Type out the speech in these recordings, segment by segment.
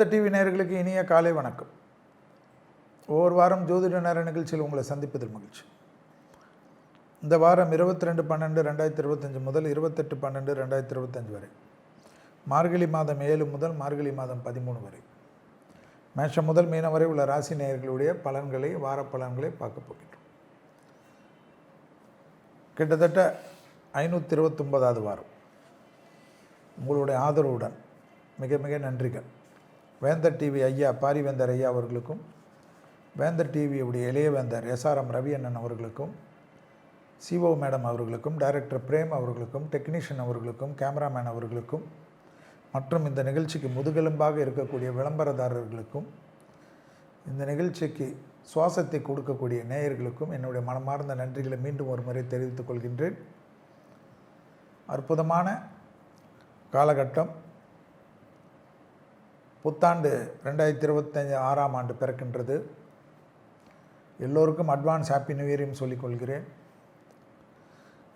வேந்த TV நேயர்களுக்கு இனிய காலை வணக்கம். ஒவ்வொரு வாரம் ஜோதிட நேர நிகழ்ச்சியில் உங்களை சந்திப்பதில் மகிழ்ச்சி. இந்த வாரம் இருபத்தி ரெண்டு பன்னெண்டு ரெண்டாயிரத்தி இருபத்தஞ்சு முதல் இருபத்தெட்டு பன்னெண்டு ரெண்டாயிரத்தி இருபத்தஞ்சு வரை. மார்கழி மாதம் ஏழு முதல் மார்கழி மாதம் பதிமூணு வரை. மேஷம் முதல் மீனம் வரை உள்ள ராசி நேயர்களுடைய பலன்களை வார பலன்களை பார்க்க போகின்றோம். கிட்டத்தட்ட ஐநூற்றி இருபத்தொன்பதாவது வாரம். உங்களுடைய ஆதரவுடன் மிக மிக நன்றிகள். வேந்தர் டிவி ஐயா பாரிவேந்தர் ஐயா அவர்களுக்கும் வேந்தர் டிவியுடைய இளைய வேந்தர் எஸ்ஆர்எம் ரவி அண்ணன் அவர்களுக்கும் சிஓ மேடம் அவர்களுக்கும் டைரக்டர் பிரேம் அவர்களுக்கும் டெக்னீஷியன் அவர்களுக்கும் கேமராமேன் அவர்களுக்கும் மற்றும் இந்த நிகழ்ச்சிக்கு முதுகெலும்பாக இருக்கக்கூடிய விளம்பரதாரர்களுக்கும் இந்த நிகழ்ச்சிக்கு சுவாசத்தை கொடுக்கக்கூடிய நேயர்களுக்கும் என்னுடைய மனமார்ந்த நன்றிகளை மீண்டும் ஒரு முறை தெரிவித்துக் கொள்கின்றேன். அற்புதமான காலகட்டம். புத்தாண்டு ரெண்டாயிரத்தி இருபத்தஞ்சி ஆறாம் ஆண்டு பிறக்கின்றது. எல்லோருக்கும் அட்வான்ஸ் ஹாப்பி நியூ இயரையும் சொல்லிக்கொள்கிறேன்.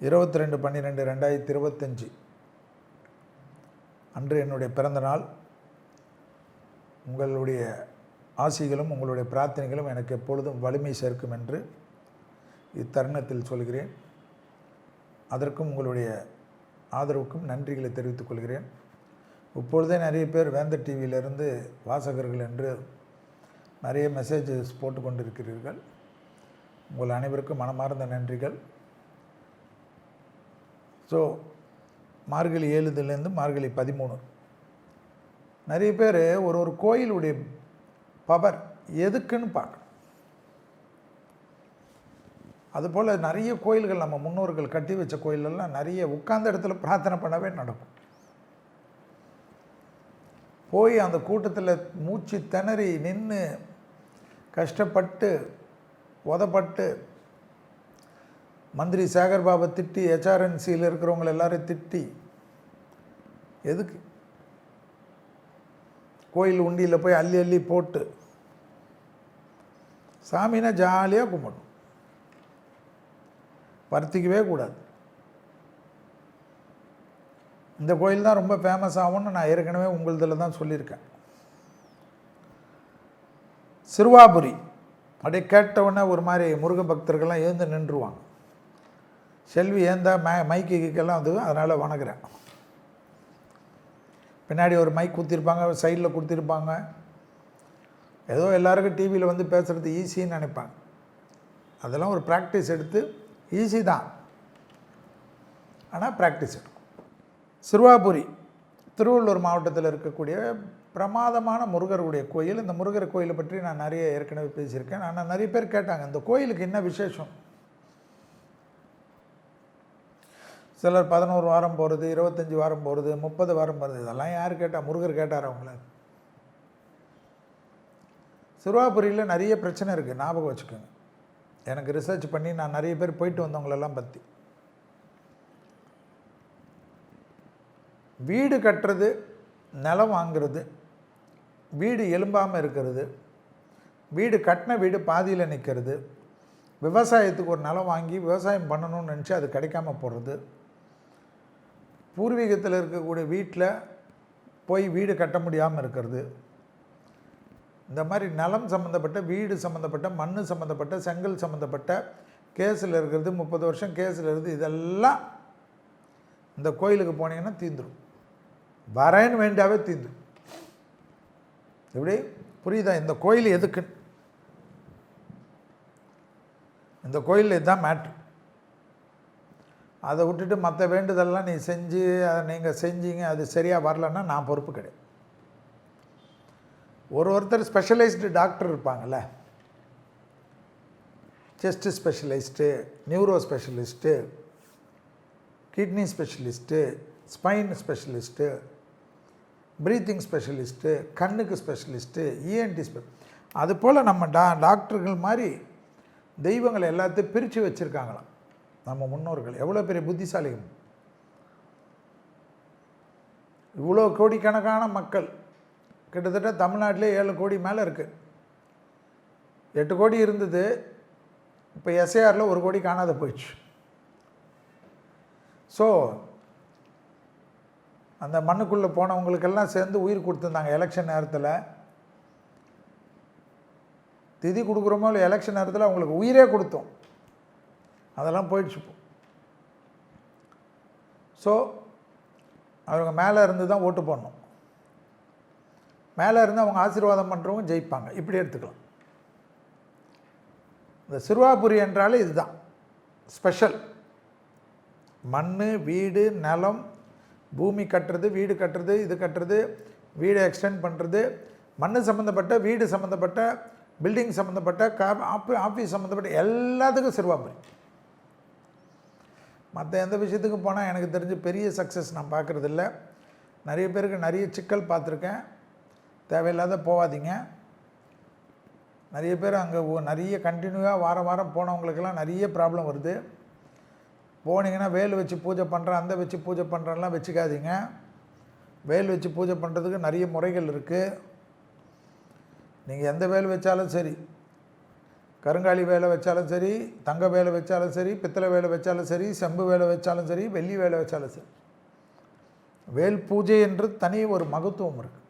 இருபத்தி ரெண்டு பன்னிரெண்டு ரெண்டாயிரத்தி இருபத்தஞ்சி அன்று என்னுடைய பிறந்த நாள். உங்களுடைய ஆசிகளும் உங்களுடைய பிரார்த்தனைகளும் எனக்கு எப்பொழுதும் வலிமை சேர்க்கும் என்று இத்தருணத்தில் சொல்கிறேன். அதற்கும் உங்களுடைய ஆதரவுக்கும் நன்றிகளை தெரிவித்துக் கொள்கிறேன். இப்பொழுதே நிறைய பேர் வேந்த டிவியிலிருந்து வாசகர்கள் என்று நிறைய மெசேஜஸ் போட்டு கொண்டிருக்கிறீர்கள் உங்கள் அனைவருக்கும் மனமார்ந்த நன்றிகள். ஸோ மார்கழி ஏழுதுலேருந்து மார்கழி பதிமூணு. நிறைய பேர் ஒரு ஒரு கோயிலுடைய பவர் எதுக்குன்னு பார்க்கணும். அதுபோல் நிறைய கோயில்கள் நம்ம முன்னோர்கள் கட்டி வச்ச கோயிலெல்லாம் நிறைய உட்கார்ந்த இடத்துல பிரார்த்தனை பண்ணவே நடக்கும். போய் அந்த கூட்டத்தில் மூச்சு திணறி நின்று கஷ்டப்பட்டு உதப்பட்டு மந்திரி சேகர் பாபா திட்டி ஹெச்ஆர்என்சியில் இருக்கிறவங்கள எல்லாரையும் திட்டி எதுக்கு? கோயில் உண்டியில் போய் அள்ளி அள்ளி போட்டு சாமினா ஜாலியாக கும்பிடணும். வருத்திக்கவே கூடாது. இந்த கோயில் தான் ரொம்ப ஃபேமஸ் ஆகும்னு நான் ஏற்கனவே உங்களதில் தான் சொல்லியிருக்கேன். சிறுவாபுரி அப்படியே கேட்டவுடனே ஒரு மாதிரி முருக பக்தர்கள்லாம் எழுந்து நின்றுவாங்க. செல்வி ஏந்தா மை மைக்கு கீக்கெல்லாம் வந்து அதனால் வணங்குறேன். பின்னாடி ஒரு மைக் குத்திருப்பாங்க சைடில் கொடுத்துருப்பாங்க. ஏதோ எல்லாருக்கும் டிவியில் வந்து பேசுகிறது ஈஸின்னு நினைப்பாங்க அதெல்லாம் ஒரு ப்ராக்டிஸ் எடுத்து ஈஸி தான். ஆனால் ப்ராக்டிஸ் எடுக்கும். சிறுவாபுரி திருவள்ளூர் மாவட்டத்தில் இருக்கக்கூடிய பிரமாதமான முருகருடைய கோயில். இந்த முருகர் கோயிலை பற்றி நான் நிறைய ஏற்கனவே பேசியிருக்கேன். ஆனால் நிறைய பேர் கேட்டாங்க இந்த கோயிலுக்கு என்ன விசேஷம்? சிலர் பதினோரு வாரம் போகிறது இருபத்தஞ்சி வாரம் போகிறது முப்பது வாரம் போகிறது இதெல்லாம் யார் கேட்டால் முருகர் கேட்டார் அவங்கள. சிறுவாபுரியில் நிறைய பிரச்சனை இருக்குது ஞாபகம் வச்சுக்கோங்க. எனக்கு ரிசர்ச் பண்ணி நான் நிறைய பேர் போயிட்டு வந்தவங்களெல்லாம் பற்றி வீடு கட்டுறது நிலம் வாங்கிறது வீடு எலும்பாமல் இருக்கிறது வீடு கட்டின வீடு பாதியில் நிற்கிறது விவசாயத்துக்கு ஒரு நிலம் வாங்கி விவசாயம் பண்ணணும்னு நினச்சி அது கிடைக்காம போடுறது பூர்வீகத்தில் இருக்கக்கூடிய வீட்டில் போய் வீடு கட்ட முடியாமல் இருக்கிறது. இந்த மாதிரி நிலம் சம்மந்தப்பட்ட வீடு சம்மந்தப்பட்ட மண் சம்மந்தப்பட்ட செங்கல் சம்மந்தப்பட்ட கேஸில் இருக்கிறது முப்பது வருஷம் கேஸில் இருக்குது இதெல்லாம் இந்த கோயிலுக்கு போனீங்கன்னா தீந்துடும் வரேன்னு வேண்டாவே தீந்து எப்படி? புரியுதா? இந்த கோயில் எதுக்கு? இந்த கோயில் இதுதான் மேட்ரு அதை விட்டுட்டு மற்ற வேண்டுதல்லாம் நீ செஞ்சு அதை நீங்கள் செஞ்சீங்க அது சரியாக வரலன்னா நான் பொறுப்பு கிடையாது. ஒரு ஒருத்தர் ஸ்பெஷலைஸ்டு டாக்டர் இருப்பாங்கள்ல chest specialist neuro specialist kidney specialist spine specialist breathing specialist கண்ணுக்கு ஸ்பெஷலிஸ்ட்டு இஎன்டி ஸ்பெ அதுபோல் நம்ம டா டாக்டர்கள் மாதிரி தெய்வங்களை எல்லாத்தையும் பிரித்து வச்சுருக்காங்களாம். நம்ம முன்னோர்கள். எவ்வளோ பெரிய புத்திசாலிகள். இவ்வளோ கோடிக்கணக்கான மக்கள். கிட்டத்தட்ட தமிழ்நாட்டிலே ஏழு கோடி மேலே இருக்குது எட்டு கோடி இருந்தது. இப்போ எஸ்ஏஆரில் ஒரு கோடி காணாத போயிடுச்சு. ஸோ அந்த மண்ணுக்குள்ளே போனவங்களுக்கெல்லாம் சேர்ந்து உயிர் கொடுத்துருந்தாங்க எலெக்ஷன் நேரத்தில். திதி கொடுக்குறோமோ இல்லை எலெக்ஷன் நேரத்தில் அவங்களுக்கு உயிரே கொடுத்தோம். அதெல்லாம் போயிடுச்சுப்போம் ஸோ அவங்க மேலே இருந்து தான் ஓட்டு போடணும். மேலே இருந்து அவங்க ஆசீர்வாதம் பண்ணுறவங்க ஜெயிப்பாங்க. இப்படி எடுத்துக்கலாம். இந்த சிறுவாபுரி என்றாலே இதுதான். ஸ்பெஷல் மண் வீடு நிலம் பூமி கட்டுறது வீடு கட்டுறது இது கட்டுறது வீடை எக்ஸ்டெண்ட் பண்ணுறது மண் சம்மந்தப்பட்ட வீடு சம்மந்தப்பட்ட பில்டிங் சம்மந்தப்பட்ட கா ஆஃபி ஆஃபீஸ் சம்மந்தப்பட்ட எல்லாத்துக்கும் சிறுவாபுரி மற்ற எந்த விஷயத்துக்கு போனால் எனக்கு தெரிஞ்சு பெரிய சக்ஸஸ் நான் பார்க்குறதில்ல. நிறைய பேருக்கு நிறைய சிக்கல் பார்த்துருக்கேன். தேவையில்லாத போகாதீங்க நிறைய பேர் அங்கே நிறைய கண்டினியூவாக வாரம் வாரம் போனவங்களுக்கெல்லாம் நிறைய ப்ராப்ளம் வருது. போனீங்கன்னா வேல் வச்சு பூஜை பண்ணுறேன் அந்த வச்சு பூஜை பண்ணுறேன்லாம் வச்சுக்காதீங்க. வேல் வச்சு பூஜை பண்ணுறதுக்கு நிறைய முறைகள் இருக்குது நீங்கள் எந்த வேல் வச்சாலும் சரி கருங்காலி வேலை வச்சாலும் சரி தங்க வேலை வச்சாலும் சரி பித்தளை வேலை வச்சாலும் சரி செம்பு வேலை வச்சாலும் சரி வெள்ளி வேலை வச்சாலும் சரி. வேல் பூஜை என்று தனி ஒரு மகத்துவம் இருக்குது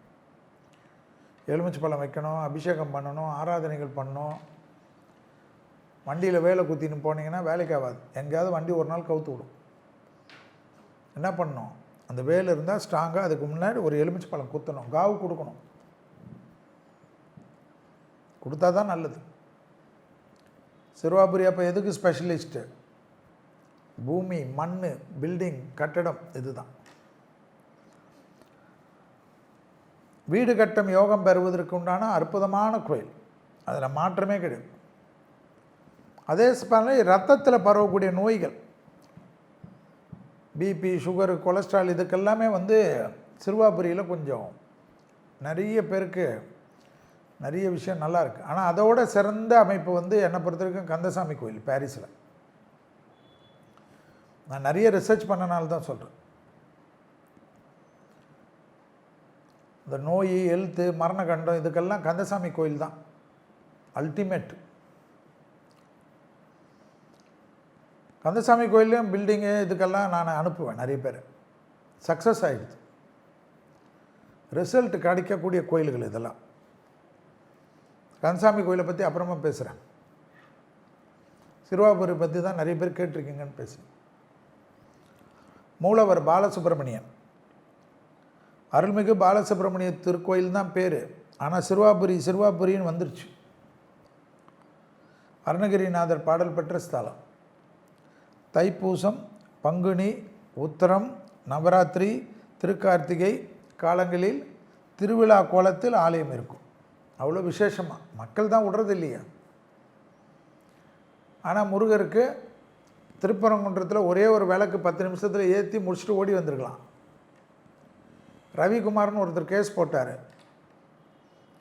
எலுமிச்சை பழம் வைக்கணும் அபிஷேகம் பண்ணணும் ஆராதனைகள் பண்ணணும் வண்டியில் வேலை குத்தின்னு போனீங்கன்னா வேலைக்கு ஆகாது. எங்கேயாவது வண்டி ஒரு நாள் கவுத்து விடும். என்ன பண்ணணும்? அந்த வேல் இருந்தால் ஸ்ட்ராங்காக அதுக்கு முன்னாடி ஒரு எலுமிச்சை பழம் குத்தணும். காவு கொடுக்கணும். கொடுத்தா தான் நல்லது. சிறுவாபுரி அப்போ எதுக்கு ஸ்பெஷலிஸ்ட்டு பூமி மண் பில்டிங் கட்டடம் இதுதான். வீடு கட்டம் யோகம் பெறுவதற்கு உண்டான அற்புதமான கோயில். அதில் மாற்றமே கிடையாது. அதே சமயம் ரத்தத்தில் பரவக்கூடிய நோய்கள் பிபி சுகரு கொலஸ்ட்ரால் இதுக்கெல்லாமே வந்து சிறுவாபுரியில் கொஞ்சம் நிறைய பேருக்கு நிறைய விஷயம் நல்லா இருக்குது ஆனால் அதோட சிறந்த அமைப்பு வந்து என்னை பொறுத்த வரைக்கும் கந்தசாமி கோயில் பாரிஸில். நான் நிறைய ரிசர்ச் பண்ணனால தான் சொல்கிறேன் இந்த நோய் ஹெல்த்து மரணகண்டம் இதுக்கெல்லாம் கந்தசாமி கோயில் தான் அல்டிமேட் கந்தசாமி கோயிலையும் பில்டிங்கு இதுக்கெல்லாம் நான் அனுப்புவேன் நிறைய பேர். சக்ஸஸ் ஆகிடுது ரிசல்ட் கிடைக்கக்கூடிய கோயில்கள் இதெல்லாம். கந்தசாமி கோயிலை பற்றி அப்புறமா பேசுகிறேன் சிறுவாபுரி பற்றி தான் நிறைய பேர் கேட்டிருக்கீங்கன்னு பேசுகிறேன் மூலவர் பாலசுப்ரமணியன். அருள்மிகு பாலசுப்ரமணிய திருக்கோயில் தான் பேர். ஆனால் சிறுவாபுரி சிறுவாபுரின்னு வந்துருச்சு. அருணகிரிநாதர் பாடல் பெற்ற ஸ்தலம். தைப்பூசம் பங்குனி உத்தரம் நவராத்திரி திருக்கார்த்திகை காலங்களில் திருவிழா கோலத்தில் ஆலயம் இருக்கும். அவ்வளோ விசேஷமாக மக்கள் தான் விடுறது இல்லையா ஆனால் முருகருக்கு திருப்பரங்குன்றத்தில் ஒரே ஒரு விளக்கு பத்து நிமிஷத்தில் ஏற்றி முடிச்சுட்டு ஓடி வந்திருக்கலாம். ரவிக்குமார்னு ஒருத்தர் கேஸ் போட்டார்.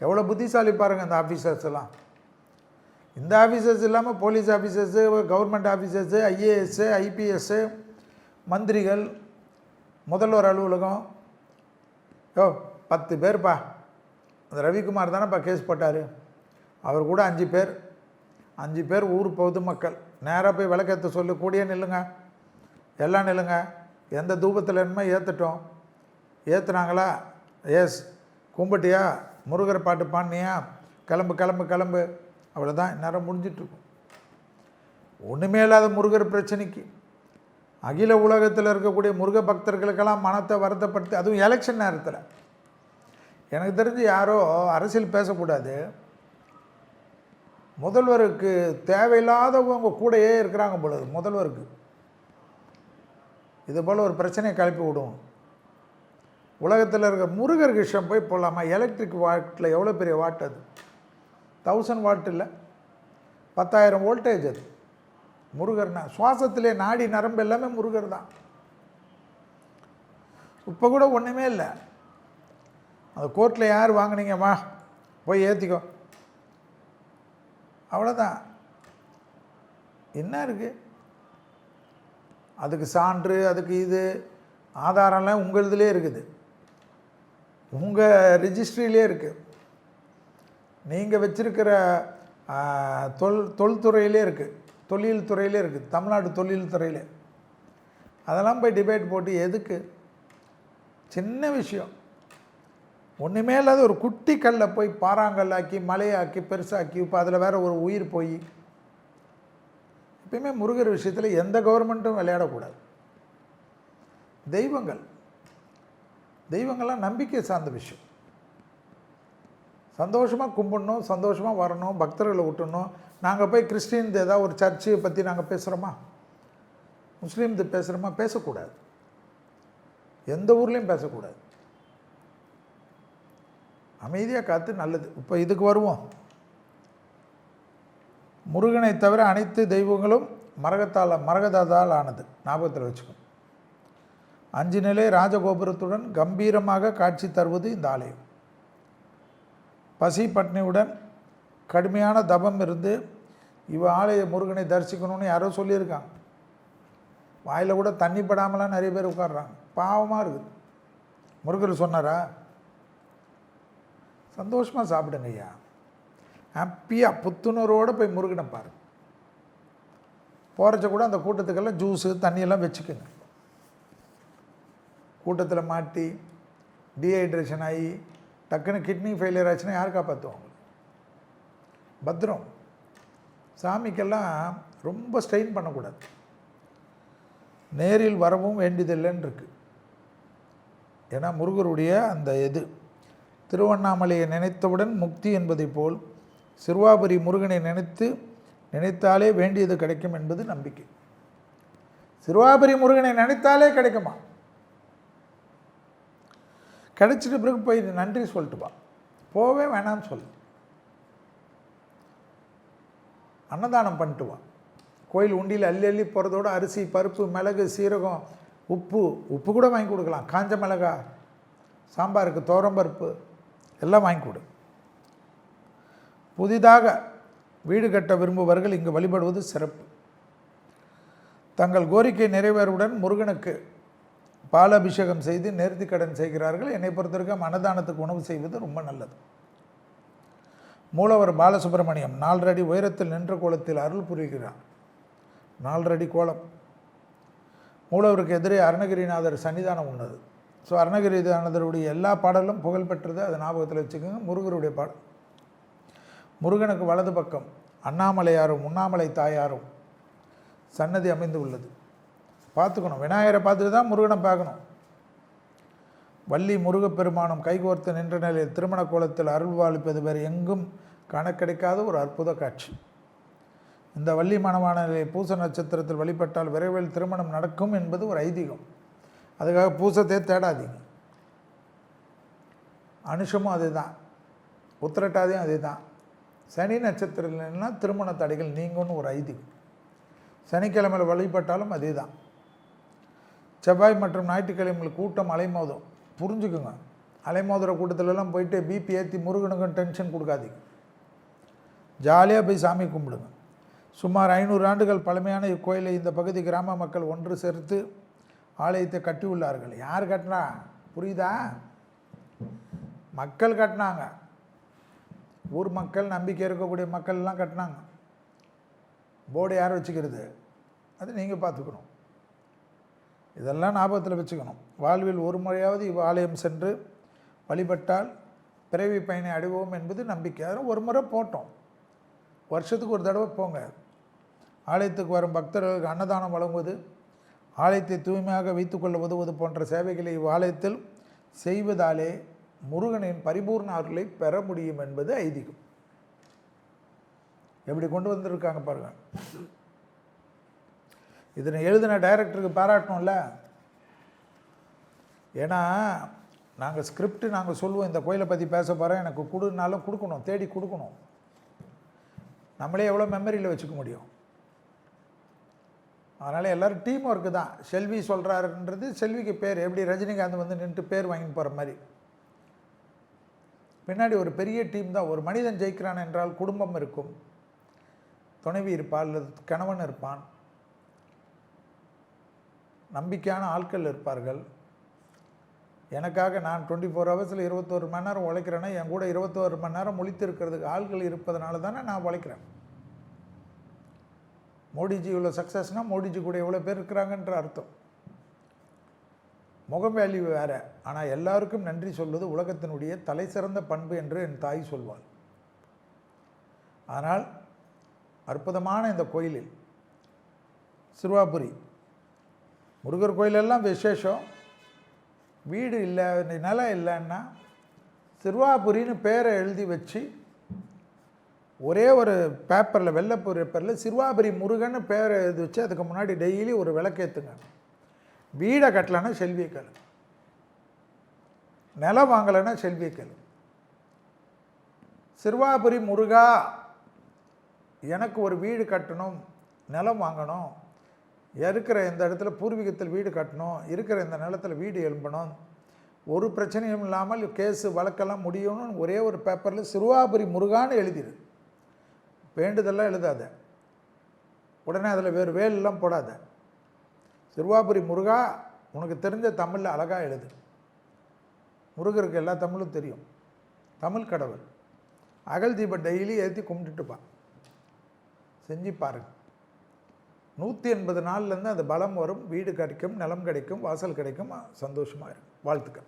எவ்வளோ புத்திசாலி பாருங்கள் அந்த ஆஃபீஸர்ஸ் எல்லாம். இந்த ஆஃபீஸர்ஸ் இல்லாமல் police officers government officers IAS IPS மந்திரிகள் முதல்வர் அலுவலகம். யோ பத்து பேர்ப்பா. அந்த ரவிக்குமார் தானேப்பா கேஸ் போட்டார். அவர் கூட அஞ்சு பேர். அஞ்சு பேர் ஊர் பொதுமக்கள் நேராக போய் விளக்கேற்ற சொல்லு கூடியே நில்லுங்க. எல்லாம் நில்லுங்க. எந்த தூபத்தில் என்னமோ ஏற்றுட்டோம் ஏற்றுனாங்களா எஸ் கும்பிட்டியா? முருகர் பாட்டு பாண்டியா கிளம்பு கிளம்பு கிளம்பு. அவ்வளோதான் இந்நேரம் முடிஞ்சிட்ருக்கும். ஒன்றுமே இல்லாத முருகர் பிரச்சனைக்கு. அகில உலகத்தில் இருக்கக்கூடிய முருக பக்தர்களுக்கெல்லாம் மனத்தை வருத்தப்படுத்தி அதுவும் எலெக்ஷன் நேரத்தில். எனக்கு தெரிஞ்சு யாரோ அரசியல் பேசக்கூடாது. முதல்வருக்கு தேவையில்லாதவங்க கூடயே இருக்கிறாங்க பொழுது முதல்வருக்கு. இது போல் ஒரு பிரச்சனையை கிளப்பி விடுவோம். உலகத்தில் இருக்கிற முருகர் கிருஷ்ணன் போய் போடலாமா? எலக்ட்ரிக் வாட்டில் எவ்வளோ பெரிய வாட் அது? தௌசண்ட் வாட் இல்லை. பத்தாயிரம் வோல்டேஜ் அது. முருகர்னா சுவாசத்திலே நாடி நரம்பு எல்லாமே முருகர் தான். இப்போ கூட ஒன்றுமே இல்லை. அந்த கோர்ட்டில் யார் வாங்கினீங்கம்மா போய் ஏற்றிக்கோ அவ்வளோதான் என்ன இருக்குது அதுக்கு சான்று அதுக்கு இது ஆதாரம்லாம் உங்கள் இதுலே இருக்குது. உங்கள் ரிஜிஸ்ட்ரியிலே இருக்குது நீங்கள் வச்சுருக்கிற தொல் தொல்துறையிலே இருக்குது தொழில் துறையிலே இருக்குது தமிழ்நாடு தொழில் துறையிலே. அதெல்லாம் போய் டிபேட் போட்டு எதுக்கு? சின்ன விஷயம். ஒன்றுமே இல்லாத ஒரு குட்டி கல்லை போய் பாறாங்கல்லாக்கி மலையாக்கி பெருசாக்கி இப்போ அதில் வேற ஒரு உயிர் போய். எப்பயுமே முருகர் விஷயத்தில் எந்த கவர்மெண்ட்டும் விளையாடக்கூடாது. தெய்வங்கள். தெய்வங்கள்லாம் நம்பிக்கை சார்ந்த விஷயம். சந்தோஷமாக கும்பிடணும் சந்தோஷமாக வரணும் பக்தர்களை விட்டணும் நாங்கள் போய் கிறிஸ்டின் ஏதாவது ஒரு சர்ச்சை பற்றி நாங்கள் பேசுகிறோமா முஸ்லீம் இது பேசுகிறோமா பேசக்கூடாது. எந்த ஊர்லேயும் பேசக்கூடாது. அமைதியாக காத்து நல்லது. இப்போ இதுக்கு வருவோம். முருகனை தவிர அனைத்து தெய்வங்களும் மரகத்தால் மரகதாதால் ஆனது. ஞாபகத்தில் வச்சுக்கணும் அஞ்சு நிலை ராஜகோபுரத்துடன் கம்பீரமாக காட்சி தருவது இந்த ஆலயம். பசி பட்னியுடன் கடுமையான தபம் இருந்து இவ ஆலய முருகனை தரிசிக்கணும்னு யாரோ சொல்லியிருக்காங்க. வாயில் கூட தண்ணி படாமலாம் நிறைய பேர் உட்காடுறாங்க பாவமாக இருக்குது. முருகர் சொன்னாரா? சந்தோஷமாக சாப்பிடுங்க ஐயா. ஹாப்பியாக புத்துணர்வோடு போய் முருகனை பாரு. போகிறச்ச கூட அந்த கூட்டத்துக்கெல்லாம் ஜூஸு தண்ணியெல்லாம் வச்சுக்கோங்க. கூட்டத்தில் மாட்டி டீஹைட்ரேஷன் ஆகி டக்குன்னு கிட்னி ஃபெயிலியர் ஆச்சுன்னா யார் காப்பாற்றுவாங்க பத்திரம் சாமிக்கெல்லாம் ரொம்ப ஸ்ட்ரெயின் பண்ணக்கூடாது. நேரில் வரவும் வேண்டியதில்லைன்னு இருக்கு ஏன்னா முருகருடைய அந்த இது திருவண்ணாமலையை நினைத்தவுடன் முக்தி என்பதைப் போல் சிறுவாபுரி முருகனை நினைத்து நினைத்தாலே வேண்டியது கிடைக்கும் என்பது நம்பிக்கை. சிறுவாபுரி முருகனை நினைத்தாலே கிடைக்குமா? கிடச்சிட்டு பிறகு போய் நன்றி சொல்லிட்டு வா. போவே வேணாம்னு சொல்லு. அன்னதானம் பண்ணிட்டு வா. கோயில் உண்டியில் அள்ளி அள்ளி போகிறதோட அரிசி பருப்பு மிளகு சீரகம் உப்பு உப்பு கூட வாங்கி கொடுக்கலாம். காஞ்ச மிளகா சாம்பாருக்கு பருப்பு எல்லாம் வாங்கி கொடு. புதிதாக வீடு கட்ட விரும்புபவர்கள் இங்கு வழிபடுவது சிறப்பு. தங்கள் கோரிக்கை நிறைவேறவுடன் முருகனுக்கு பாலபிஷேகம் செய்து நேர்த்தி கடன் செய்கிறார்கள். என்னை பொறுத்தவரைக்கும் அன்னதானத்துக்கு உணவு செய்வது ரொம்ப நல்லது. மூலவர் பாலசுப்பிரமணியம் நாலரடி உயரத்தில் நின்ற கோலத்தில் அருள் புரிகிறார். நாலரடி கோலம். மூலவருக்கு எதிரே அருணகிரிநாதர் சன்னிதானம் உள்ளது. ஸோ அருணகிரிநாதருடைய எல்லா பாடலும் புகழ் பெற்றது அதை ஞாபகத்தில் வச்சுக்கோங்க. முருகருடைய பாடல். முருகனுக்கு வலது பக்கம் அண்ணாமலையாரும் உண்ணாமலை தாயாரும் சன்னதி அமைந்து உள்ளது. பார்த்துக்கணும். விநாயகரை பார்த்துட்டு தான் முருகனை பார்க்கணும். வள்ளி முருகப்பெருமானும் கைகோர்த்து நின்ற நிலையில் திருமண கோலத்தில் அருள்வாளிப்பது வேறு எங்கும் கணக்கிடைக்காத ஒரு அற்புத காட்சி. இந்த வள்ளி மணமான நிலையை பூச நட்சத்திரத்தில் வழிபட்டால் விரைவில் திருமணம் நடக்கும் என்பது ஒரு ஐதீகம். அதுக்காக பூசத்தை தேடாதீங்க. அனுஷமும் அதுதான். உத்திரட்டாதையும் அதே தான் சனி நட்சத்திரம்னா திருமண தடைகள் நீங்கும்னு ஒரு ஐதீகம். சனிக்கிழமையில் வழிபட்டாலும் அதே தான் செவ்வாய் மற்றும் ஞாயிற்றுக்கிழமைகள் கூட்டம் அலைமோதும். புரிஞ்சுக்குங்க. அலைமோதுற கூட்டத்திலலாம் போயிட்டு பிபி ஏற்றி முருகனுக்கும் டென்ஷன் கொடுக்காதீங்க. ஜாலியாக போய் சாமி கும்பிடுங்க. சுமார் ஐநூறு ஆண்டுகள் பழமையான இக்கோயிலை இந்த பகுதி கிராம மக்கள் ஒன்று சேர்த்து ஆலயத்தை கட்டியுள்ளார்கள் யார் கட்டினா? புரியுதா? மக்கள் கட்டினாங்க. ஊர் மக்கள் நம்பிக்கை இருக்கக்கூடிய மக்கள்லாம் கட்டினாங்க. போர்டு யார் வச்சுக்கிறது? அது நீங்கள் பார்த்துக்கணும். இதெல்லாம் ஞாபகத்தில் வச்சுக்கணும். வாழ்வில் ஒரு முறையாவது இவ் ஆலயம் சென்று வழிபட்டால் பிறவி பயனை அடைவோம் என்பது நம்பிக்கை. அதனால் ஒரு முறை போட்டோம். வருஷத்துக்கு ஒரு தடவை போங்க. ஆலயத்துக்கு வரும் பக்தர்களுக்கு அன்னதானம் வழங்குவது ஆலயத்தை தூய்மையாக வைத்துக்கொள்ள உதவுவது போன்ற சேவைகளை இவ்வாலயத்தில் செய்வதாலே முருகனின் பரிபூர்ண அருளை பெற முடியும் என்பது ஐதீகம். எப்படி கொண்டு வந்திருக்காங்க பாருங்கள் இதனை எழுதின டைரக்டருக்கு பாராட்டணும்ல? ஏன்னா நாங்கள் ஸ்கிரிப்ட் நாங்கள் சொல்லுவோம் இந்த கோயிலை பற்றி பேச போகிறேன் எனக்கு கொடுனாலும் கொடுக்கணும் தேடி கொடுக்கணும். நம்மளே எவ்வளோ மெமரியில் வச்சுக்க முடியும்? அதனால் எல்லோரும் டீம் ஒர்க்கு தான். செல்வி சொல்கிறாருன்றது செல்விக்கு பேர். எப்படி ரஜினிகாந்த் வந்து நின்று பேர் வாங்கிட்டு போகிற மாதிரி. பின்னாடி ஒரு பெரிய டீம் தான். ஒரு மனிதன் ஜெயிக்கிறான் என்றால் குடும்பம் இருக்கும். துணைவி இருப்பாள் அல்லது கணவன் இருப்பான். நம்பிக்கையான ஆட்கள் இருப்பார்கள். எனக்காக நான் டுவெண்ட்டி ஃபோர் ஹவர்ஸில் இருபத்தோரு மணி நேரம் உழைக்கிறேன்னா என் கூட இருபத்தோரு மணி நேரம் முழித்து இருக்கிறதுக்கு ஆட்கள் இருப்பதனால தானே நான் உழைக்கிறேன். மோடிஜி இவ்வளோ சக்ஸஸ்னால் மோடிஜி கூட எவ்வளோ பேர் இருக்கிறாங்கன்ற அர்த்தம். முகம் வேல்யூ வேறு. ஆனால் எல்லாருக்கும் நன்றி சொல்வது உலகத்தினுடைய தலை சிறந்த பண்பு என்று என் தாய் சொல்வாள். ஆனால் அற்புதமான இந்த கோயிலில் சிறுவாபுரி முருகர் கோயிலெல்லாம் விசேஷம். வீடு இல்லை நிலம் இல்லைன்னா சிறுவாபுரின்னு பேரை எழுதி வச்சு ஒரே ஒரு பேப்பரில் வெள்ளை பேப்பரில் சிறுவாபுரி முருகன்னு பேரை எழுதி வச்சு அதுக்கு முன்னாடி டெய்லி ஒரு விளக்கேற்றுங்க வீடை கட்டலைன்னா செல்வியை கேளு. நிலம் வாங்கலைன்னா செல்வியை கேளு. சிறுவாபுரி முருகா எனக்கு ஒரு வீடு கட்டணும் நிலம் வாங்கணும் இருக்கிற இந்த இடத்துல பூர்வீகத்தில் வீடு கட்டணும் இருக்கிற இந்த நிலத்தில் வீடு எழும்பணும். ஒரு பிரச்சனையும் இல்லாமல் கேஸு வழக்கெல்லாம் முடியணும்னு ஒரே ஒரு பேப்பரில் சிறுவாபுரி முருகான்னு எழுதிடு வேண்டுதெல்லாம் எழுதாத. உடனே அதில் வேறு வேலெல்லாம் போடாத. சிறுவாபுரி முருகா உனக்கு தெரிஞ்ச தமிழில் அழகாக எழுது. முருகருக்கு எல்லா தமிழும் தெரியும். தமிழ் கடவுள். அகல் தீபம் டெய்லி ஏற்றி கும்பிட்டுட்டுப்பான் செஞ்சு பாருங்கள் நூற்றி எண்பது நாள்லேருந்து அந்த பலம் வரும். வீடு கிடைக்கும் நிலம் கிடைக்கும் வாசல் கிடைக்கும். சந்தோஷமாக இருக்கும். வாழ்த்துக்கள்.